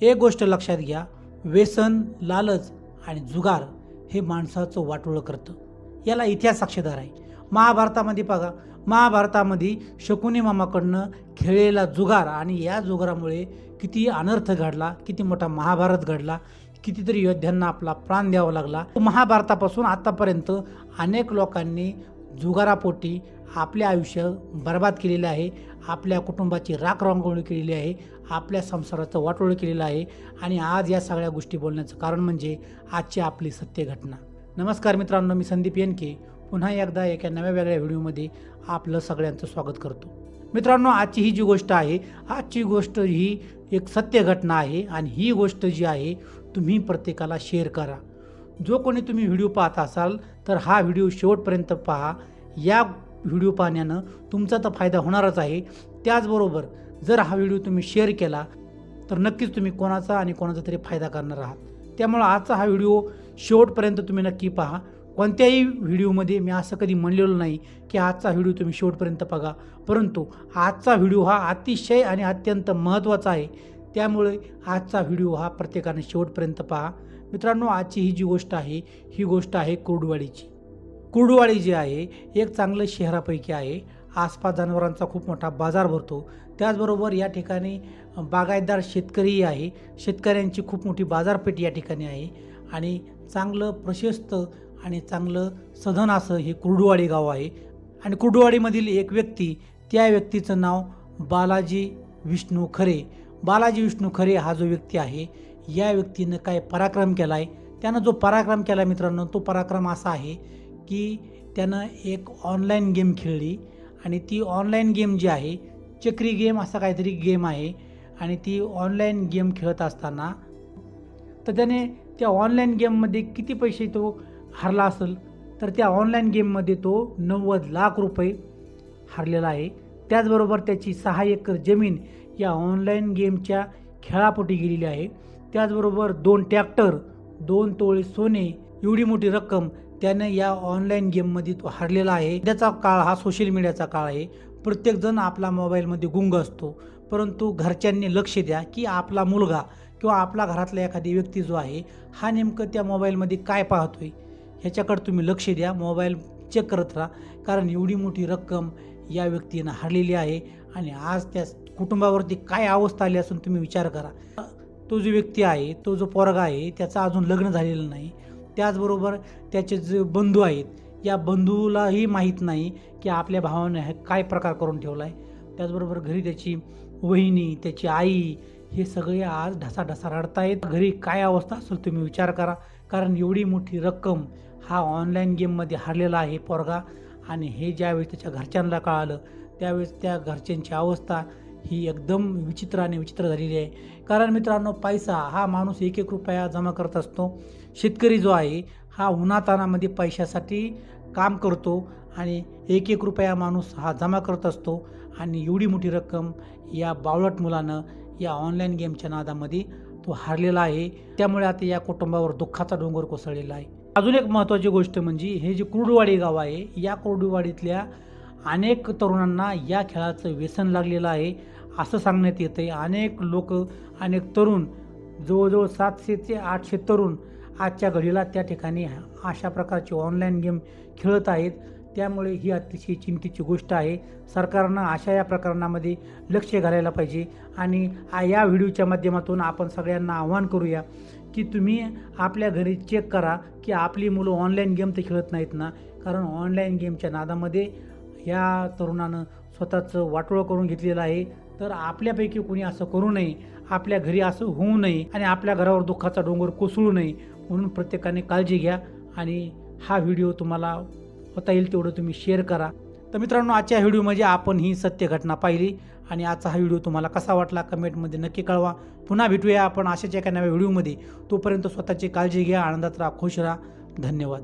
एक गोष्ट लक्षात घ्या. व्यसन लालच आणि जुगार हे माणसाचं वाटोळं करतं. याला इतिहास साक्षीदार आहे. महाभारतामध्ये बघा. महाभारतामध्ये शकुनी मामाकडनं खेळलेला जुगार आणि या जुगारामुळे किती अनर्थ घडला किती मोठा महाभारत घडला कितीतरी योद्ध्यांना आपला प्राण द्यावा लागला. महाभारतापासून आतापर्यंत अनेक लोकांनी जुगारापोटी आपले आयुष्य बर्बाद केलेलं आहे. आपल्या कुटुंबाची राख रांगोळी केलेली आहे. आपल्या संसाराचं वाटोळ केलेलं आहे. आणि आज या सगळ्या गोष्टी बोलण्याचं कारण म्हणजे आजची आपली सत्य घटना. नमस्कार मित्रांनो मी संदीप येनके. पुन्हा एकदा एका नव्या वेगळ्या व्हिडिओमध्ये आपलं सगळ्यांचं स्वागत करतो. मित्रांनो आजची ही जी गोष्ट आहे आजची गोष्ट ही एक सत्य घटना आहे. आणि ही गोष्ट जी आहे तुम्ही प्रत्येकाला शेअर करा. जो कोणी तुम्ही व्हिडिओ पाहत असाल तर हा व्हिडिओ शेवटपर्यंत पहा. या व्हिडिओ पाहण्यानं तुमचा तर फायदा होणारच आहे. त्याचबरोबर जर हा व्हिडिओ तुम्ही शेअर केला तर नक्कीच तुम्ही कोणाचा आणि कोणाचा तरी फायदा करणार आहात. त्यामुळं आजचा हा व्हिडिओ शेवटपर्यंत तुम्ही नक्की पहा. कोणत्याही व्हिडिओमध्ये मी असं कधी म्हणलेलं नाही की आजचा व्हिडिओ तुम्ही शेवटपर्यंत बघा. परंतु आजचा व्हिडिओ हा अतिशय आणि अत्यंत महत्त्वाचा आहे. त्यामुळे आजचा व्हिडिओ हा प्रत्येकाने शेवटपर्यंत पहा. मित्रांनो आजची ही जी गोष्ट आहे ही गोष्ट आहे कुर्डवाडीची. कुर्डवाडी जी आहे एक चांगलं शहरापैकी आहे. आसपास जनावरांचा खूप मोठा बाजार भरतो. त्याचबरोबर या ठिकाणी बागायतदार शेतकरीही आहे. शेतकऱ्यांची खूप मोठी बाजारपेठ या ठिकाणी आहे. आणि चांगलं प्रशस्त आणि चांगलं सधन असं हे कुर्डुवाडी गाव आहे. आणि कुर्डुवाडीमधील एक व्यक्ती त्या व्यक्तीचं नाव बालाजी विष्णू खरे. बालाजी विष्णू खरे हा जो व्यक्ती आहे या व्यक्तीनं काय पराक्रम केला आहे त्यानं जो पराक्रम केला मित्रांनो तो पराक्रम असा आहे की त्यानं एक ऑनलाईन गेम खेळली आणि ती ऑनलाईन गेम जी आहे चक्री गेम असा काहीतरी गेम आहे आणि ती ऑनलाईन गेम खेळत असताना तर त्याने त्या ऑनलाईन गेममध्ये किती पैसे तो हरला असेल तर त्या ऑनलाईन गेममध्ये तो नव्वद लाख रुपये हरलेला आहे. त्याचबरोबर त्याची सहा एकर जमीन या ऑनलाईन गेमच्या खेळापोटी गेलेली आहे. त्याचबरोबर दोन ट्रॅक्टर दोन तोळे सोने एवढी मोठी रक्कम त्यानं या ऑनलाईन गेममध्ये तो हरलेला आहे. त्याचा काळ हा सोशल मीडियाचा काळ आहे. प्रत्येकजण आपला मोबाईलमध्ये गुंग असतो. परंतु घरच्यांनी लक्ष द्या की आपला मुलगा किंवा आपला घरातला एखादी व्यक्ती जो आहे हा नेमकं त्या मोबाईलमध्ये काय पाहतोय? ह्याच्याकडे तुम्ही लक्ष द्या. मोबाईल चेक करत राहा. कारण एवढी मोठी रक्कम या व्यक्तीनं हरलेली आहे. आणि आज त्या कुटुंबावरती काय अवस्था आली असून तुम्ही विचार करा. तो जो व्यक्ती आहे तो जो पोरगा आहे त्याचं अजून लग्न झालेलं नाही. त्याचबरोबर त्याचे जे बंधू आहेत या बंधूलाही माहीत नाही की आपल्या भावाने हे काय प्रकार करून ठेवला आहे त्याचबरोबर घरी त्याची वहिनी त्याची आई हे सगळे आज ढसाढसा रडतायत. घरी काय अवस्था असेल तुम्ही विचार करा. कारण एवढी मोठी रक्कम हा ऑनलाईन गेममध्ये हरलेला आहे पोरगा. आणि हे ज्यावेळेस त्याच्या घरच्यांना कळालं त्यावेळेस त्या घरच्यांची अवस्था ही एकदम विचित्र आणि विचित्र झालेली आहे. कारण मित्रांनो पैसा हा माणूस एक एक रुपया जमा करत असतो. शेतकरी जो आहे हा उन्हातानामध्ये पैशासाठी काम करतो आणि एक एक रुपया माणूस हा जमा करत असतो. आणि एवढी मोठी रक्कम या बावळट मुलानं या ऑनलाईन गेमच्या नादामध्ये तो हारलेला आहे. त्यामुळे आता या कुटुंबावर दुःखाचा डोंगर कोसळलेला आहे. अजून एक महत्त्वाची गोष्ट म्हणजे हे जे कुर्डुवाडी गाव आहे या कुर्डुवाडीतल्या अनेक तरुणांना या खेळाचं व्यसन लागलेलं आहे. असं सांगण्यात येतं आहे अनेक लोक अनेक तरुण जवळजवळ सातशे ते आठशे तरुण आजच्या घडीला त्या ठिकाणी अशा प्रकारचे ऑनलाईन गेम खेळत आहेत. त्यामुळे ही अतिशय चिंतेची गोष्ट आहे. सरकारनं अशा या प्रकरणामध्ये लक्ष घालायला पाहिजे आणि या व्हिडिओच्या माध्यमातून आपण सगळ्यांना आव्हान करूया की तुम्ही आपल्या घरी चेक करा की आपली मुलं ऑनलाईन गेम तर खेळत नाहीत ना? कारण ऑनलाईन गेमच्या नादामध्ये या तरुणानं स्वतःचं वाटोळं करून घेतलेलं आहे. तर आपल्यापैकी कोणी असं करू नये आपल्या घरी असं होऊ नये आणि आपल्या घरावर दुःखाचा डोंगर कोसळू नये म्हणून प्रत्येकाने काळजी घ्या आणि हा व्हिडिओ तुम्हाला होता येईल तेवढं तुम्ही शेअर करा. तर मित्रांनो आजच्या व्हिडिओमध्ये आपण ही सत्य घटना पाहिली आणि आजचा हा व्हिडिओ तुम्हाला कसा वाटला कमेंटमध्ये नक्की कळवा. पुन्हा भेटूया आपण अशाच एका नव्या व्हिडिओमध्ये. तोपर्यंत स्वतःची काळजी घ्या आनंदात राहा खुश राहा. धन्यवाद.